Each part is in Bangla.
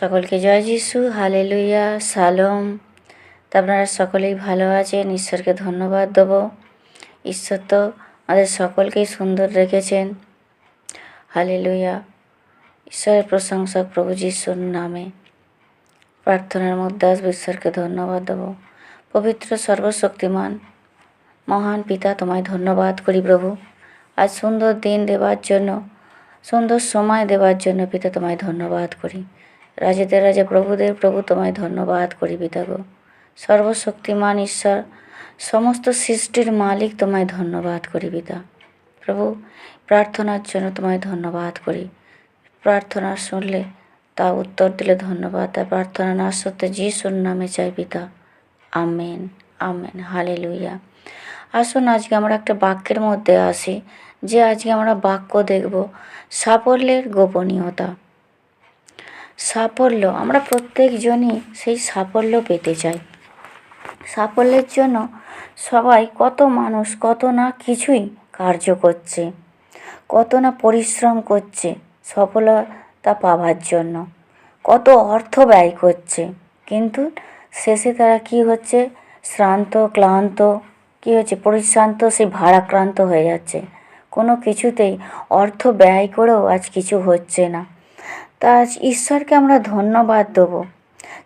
সকলকে জয় যিশু হালেলুইয়া সালম। তা আপনারা সকলেই ভালো আছেন, ঈশ্বরকে ধন্যবাদ দেবো। ঈশ্বর তো আমাদের সকলকেই সুন্দর রেখেছেন। হালেলুইয়া ঈশ্বরের প্রশংসক প্রভু যিশুর নামে। প্রার্থনার মধ্যে আসব, ঈশ্বরকে ধন্যবাদ দেবো। পবিত্র, সর্বশক্তিমান, মহান পিতা, তোমায় ধন্যবাদ করি প্রভু। আজ সুন্দর দিন দেওয়ার জন্য, সুন্দর সময় দেওয়ার জন্য পিতা, তোমায় ধন্যবাদ করি। রাজেদের রাজা প্রভুদের প্রভু তোমায় ধন্যবাদ করি পিতা গো সর্বশক্তিমান ঈশ্বর, সমস্ত সৃষ্টির মালিক তোমায় ধন্যবাদ করি পিতা প্রভু, প্রার্থনার জন্য তোমায় ধন্যবাদ করি। প্রার্থনা শুনলে তা উত্তর দিলে ধন্যবাদ তা প্রার্থনা না সত্ত্বে যিশুর নামে চাই পিতা আমেন আমেন হালে লুইয়া আসুন আজকে আমরা একটা বাক্যের মধ্যে আসি, যে আজকে আমরা বাক্য দেখব সাফল্যের গোপনীয়তা। সাফল্য, আমরা প্রত্যেকজনই সেই সাফল্য পেতে চাই। সাফল্যের জন্য সবাই কত মানুষ কত না কিছুই কার্য করছে, কত না পরিশ্রম করছে সফলতা পাওয়ার জন্য, কত অর্থ ব্যয় করছে। কিন্তু শেষে তারা কি হচ্ছে? শ্রান্ত, ক্লান্ত, কী হচ্ছে? পরিশ্রান্ত সেই ভারাক্রান্ত হয়ে যাচ্ছে। কোনো কিছুতেই অর্থ ব্যয় করেও আজ কিছু হচ্ছে না। তা ঈশ্বরকে আমরা ধন্যবাদ দেবো।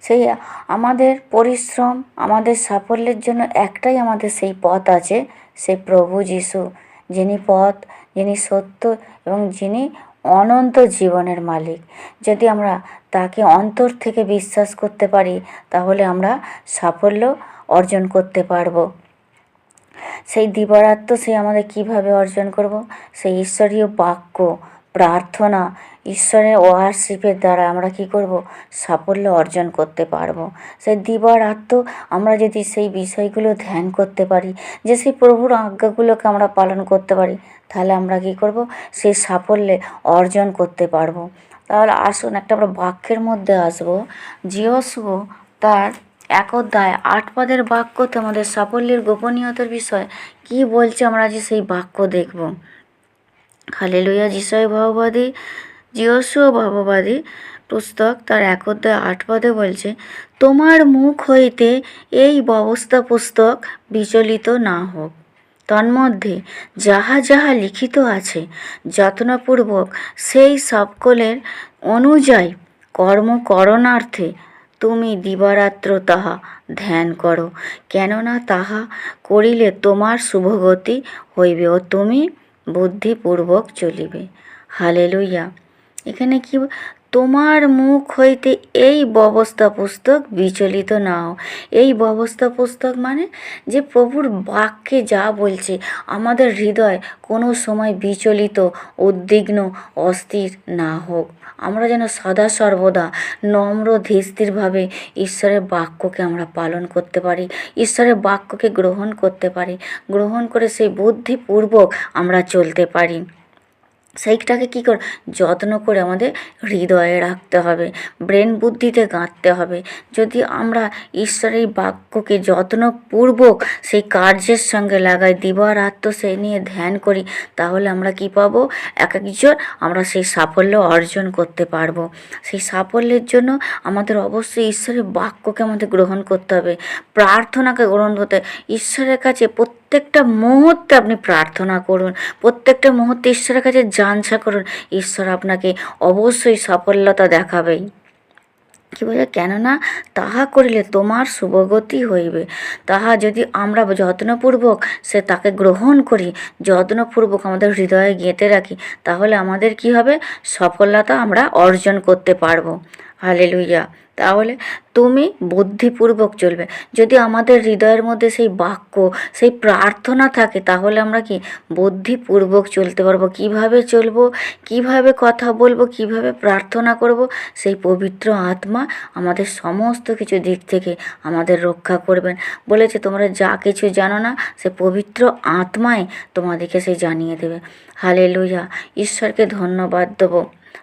সেই আমাদের পরিশ্রম, আমাদের সাফল্যের জন্য একটাই আমাদের সেই পথ আছে সে প্রভু যিশু, যিনি পথ, যিনি সত্য এবং যিনি অনন্ত জীবনের মালিক। যদি আমরা তাকে অন্তর থেকে বিশ্বাস করতে পারি, তাহলে আমরা সাফল্য অর্জন করতে পারব। সেই দিবারাত্ম সে আমাদের কীভাবে অর্জন করব? সেই ঈশ্বরীয় বাক্য প্রার্থনা, ঈশ্বরের ওয়ারশিপের দ্বারা আমরা কি করব? সাফল্য অর্জন করতে পারব। সেই দিবারাত্ম আমরা যদি সেই বিষয়গুলো ধ্যান করতে পারি, যে সেই প্রভুর আজ্ঞাগুলোকে আমরা পালন করতে পারি, তাহলে আমরা কি করব? সেই সাফল্যে অর্জন করতে পারব। তাহলে আসুন একটা আমরা বাক্যের মধ্যে আসব। জিয়সু তার এক অধ্যায় আট পদের বাক্যতে আমাদের সাফল্যের গোপনীয়তার বিষয় কি বলছে আমরা যে সেই বাক্য দেখব। লইয়া যিশয় ভাববাদী জিয়স্ব ভাববাদী পুস্তক তার এক অধ্যায় আট পদে বলছে, তোমার মুখ হইতে এই ব্যবস্থা পুস্তক বিচলিত না হোক। তন্মধ্যে যাহা যাহা লিখিত আছে, যত্নপূর্বক সেই সকলের অনুযায়ী কর্মকরণার্থে তুমি দিবারাত্র তাহা ধ্যান করো। কেননা তাহা করিলে তোমার শুভগতি হইবে। ও তুমি বুদ্ধিপূর্বক চলিবে। হালে লইয়া এখানে কি তোমার মুখ হইতে এই ব্যবস্থা পুস্তক বিচলিত নাও। এই ব্যবস্থা পুস্তক মানে যে প্রভুর বাক্যে যা বলছে, আমাদের হৃদয় কোনো সময় বিচলিত, উদ্বিগ্ন, অস্থির না হোক। আমরা যেন সদা সর্বদা নম্র, ধীরস্থিরভাবে ঈশ্বরের বাক্যকে আমরা পালন করতে পারি, ঈশ্বরের বাক্যকে গ্রহণ করতে পারি, গ্রহণ করে সেই বুদ্ধিপূর্বক আমরা চলতে পারি। সেইটাকে কী করে, যত্ন করে আমাদের হৃদয়ে রাখতে হবে, ব্রেন বুদ্ধিতে গাঁথতে হবে। যদি আমরা ঈশ্বরের বাক্যকে যত্নপূর্বক সেই কার্যের সঙ্গে লাগাই দিবারাত্ম সেই নিয়ে ধ্যান করি, তাহলে আমরা কি পাবো? এক একজন আমরা সেই সাফল্য অর্জন করতে পারব। সেই সাফল্যের জন্য আমাদের অবশ্যই ঈশ্বরের বাক্যকে আমাদের গ্রহণ করতে হবে। প্রার্থনাকে গ্রহণ করতে ঈশ্বরের কাছে প্রত্যেকটা মুহূর্তে আপনি প্রার্থনা করুন। প্রত্যেকটা মুহূর্তে ঈশ্বরের কাছে জানসা করুন। ঈশ্বর আপনাকে অবশ্যই সফলতা দেখাবেই কী বলে? কেননা তাহা করিলে তোমার শুভগতি হইবে। তাহা যদি আমরা যত্নপূর্বক সে তাকে গ্রহণ করি, যত্নপূর্বক আমাদের হৃদয়ে গেঁথে রাখি, তাহলে আমাদের কি হবে? সফলতা আমরা অর্জন করতে পারব। হালে লুইয়া তাহলে তুমি বুদ্ধিপূর্বক চলবে। যদি আমাদের হৃদয়ের মধ্যে সেই বাক্য, সেই প্রার্থনা থাকে, তাহলে আমরা কি বুদ্ধিপূর্বক চলতে পারব? কীভাবে চলবো? কীভাবে কথা বলব? কীভাবে প্রার্থনা করব? সেই পবিত্র আত্মা আমাদের সমস্ত কিছু দিক থেকে আমাদের রক্ষা করবেন। বলেছে, তোমরা যা কিছু জানো না, সে পবিত্র আত্মায় তোমাদেরকে সে জানিয়ে দেবে। হালে লইয়া ঈশ্বরকে ধন্যবাদ দেবো।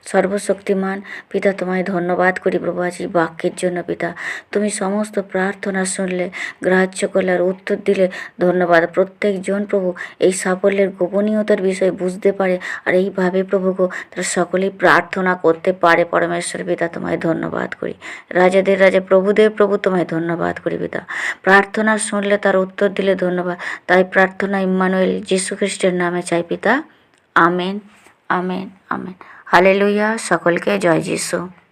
সর্বশক্তিমান। পিতা, তোমায় ধন্যবাদ করি প্রভু আজ এই বাক্যের জন্য, পিতা। তুমি সমস্ত প্রার্থনা শুনলে, গ্রাহ্য করলে আর উত্তর দিলে ধন্যবাদ। প্রত্যেকজন প্রভু এই সাফল্যের গোপনীয়তার বিষয়ে বুঝতে পারে আর এইভাবে প্রভু গো তারা সকলেই প্রার্থনা করতে পারে। পরমেশ্বর, পিতা, তোমায় ধন্যবাদ করি। রাজাদের রাজা, প্রভুদের প্রভু, তোমায় ধন্যবাদ করি, পিতা। প্রার্থনা শুনলে তার উত্তর দিলে ধন্যবাদ। তাই প্রার্থনা ইম্মানুয়েল যীশু খ্রিস্টের নামে চাই, পিতা। Amen amen amen. হালেলুইয়া সকলকে জয় যিশু